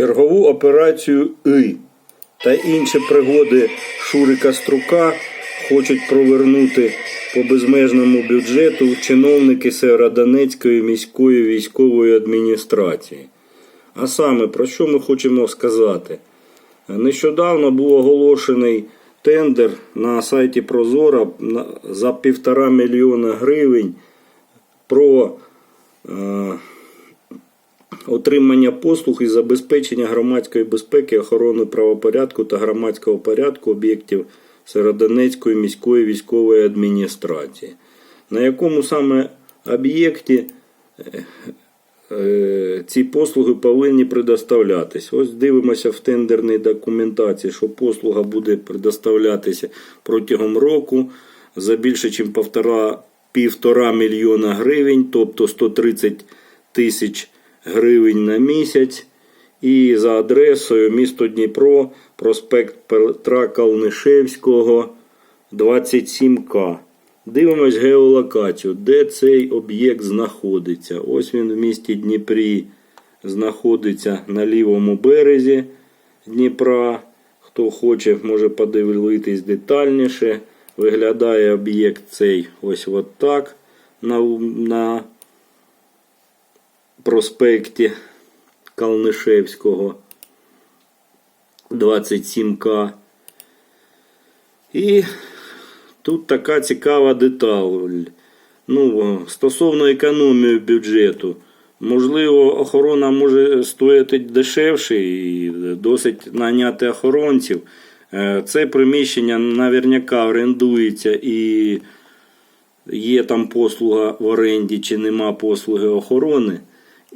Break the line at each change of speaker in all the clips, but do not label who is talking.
Чергову операцію «И» та інші пригоди Шурика Струка хочуть провернути по безмежному бюджету чиновники Северодонецької міської військової адміністрації. А саме про що ми хочемо сказати? Нещодавно був оголошений тендер на сайті Прозора за півтора мільйона гривень про е, отримання послуг і забезпечення громадської безпеки, охорони правопорядку та громадського порядку об'єктів Северодонецької міської військової адміністрації. На якому саме об'єкті е, е, ці послуги повинні предоставлятись. Ось дивимося в тендерній документації, що послуга буде предоставлятися протягом року за більше, ніж півтора мільйона гривень, тобто 130 тисяч гривень на місяць. І за адресою місто Дніпро, проспект Петра Калнишевського, 27К. Дивимось геолокацію, де цей об'єкт знаходиться. Ось він в місті Дніпрі знаходиться на лівому березі Дніпра. Хто хоче, може подивитись детальніше. Виглядає об'єкт цей ось от так на, на проспекті Калнишевського 27К. І тут така цікава деталь. Ну, стосовно економії бюджету. Можливо, охорона може стояти дешевше і досить наняти охоронців. Е, Це приміщення наверняка орендується і є там послуга в оренді чи нема послуги охорони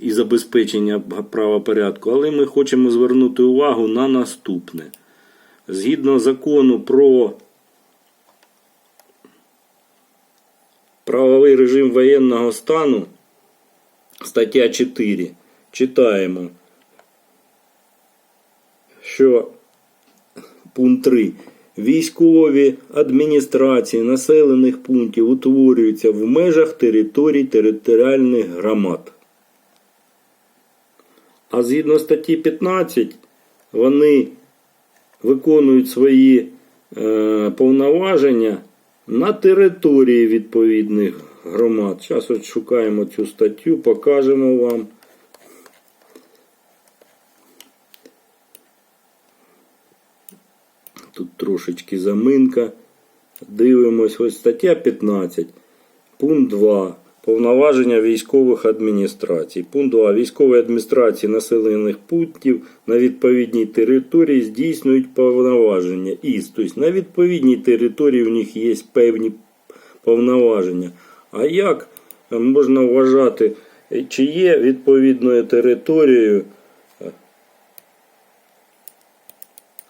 і забезпечення правопорядку, але ми хочемо звернути увагу на наступне. Згідно закону про правовий режим воєнного стану, стаття 4, читаємо, що пункт 3. Військові адміністрації населених пунктів утворюються в межах територій територіальних громад. А згідно статті 15, вони виконують свої е, повноваження на території відповідних громад. Зараз от шукаємо цю статтю, покажемо вам. Тут трошечки заминка. Дивимось, ось стаття 15, пункт 2. Повноваження військових адміністрацій. Пункт 2. Військові адміністрації населених пунктів на відповідній території здійснюють повноваження. із. Тобто на відповідній території в них є певні повноваження. А як можна вважати, чи є відповідною територією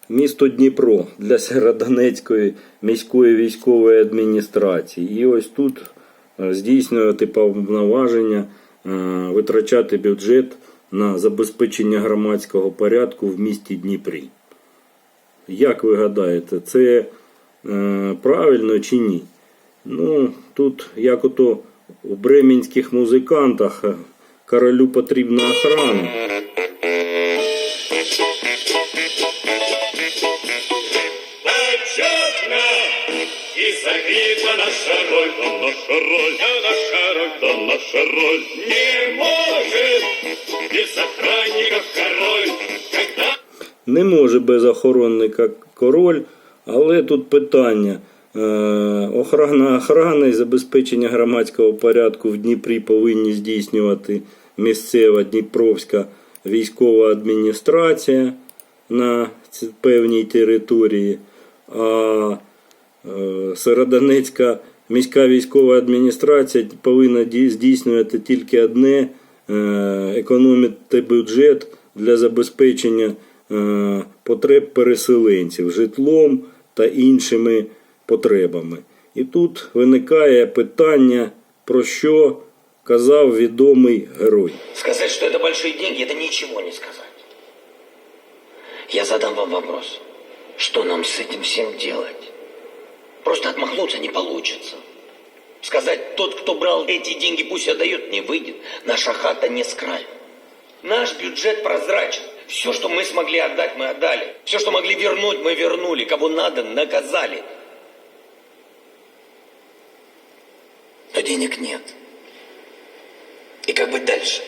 місто Дніпро для Сєродонецької міської військової адміністрації. І ось тут е, здійснювати повноваження, е, витрачати бюджет на забезпечення громадського порядку в місті Дніпрі. Як ви гадаєте, це е, правильно чи ні? Ну, тут, як ото у бременських музикантах, е, королю потрібна охрана.
Почетна і закріпла наша роль, то наша роль, а наша роль, то наша роль. Не может без охранников король, когда
Не може без охоронника король, але тут питання. Е, Охрана охрана і забезпечення громадського порядку в Дніпрі повинні здійснювати місцева Дніпровська військова адміністрація на певній території, Северодонецька міська військова адміністрація повинна здійснювати тільки одне е, економити бюджет для забезпечення е, потреб переселенців житлом та іншими потребами. І тут виникає питання, про що казав відомий герой.
Сказать, что это большие деньги, это ничего не сказать. Я задам вам вопрос. Что нам с этим всем делать? Просто отмахнуться не получится. Сказать, тот, кто брал эти деньги, пусть отдает, не выйдет. Наша хата не с. Наш бюджет прозрачен. Все, что мы смогли отдать, мы отдали. Все, что могли вернуть, мы вернули. Кого надо, наказали. Но денег нет. И как быть дальше?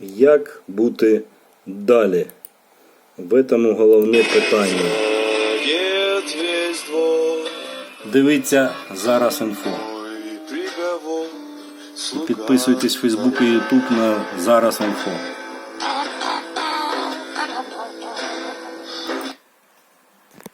Як бути далі? В цьому головне питання. Дивіться зараз інфо. І підписуйтесь в Фейсбук і Ютуб на зараз інфо.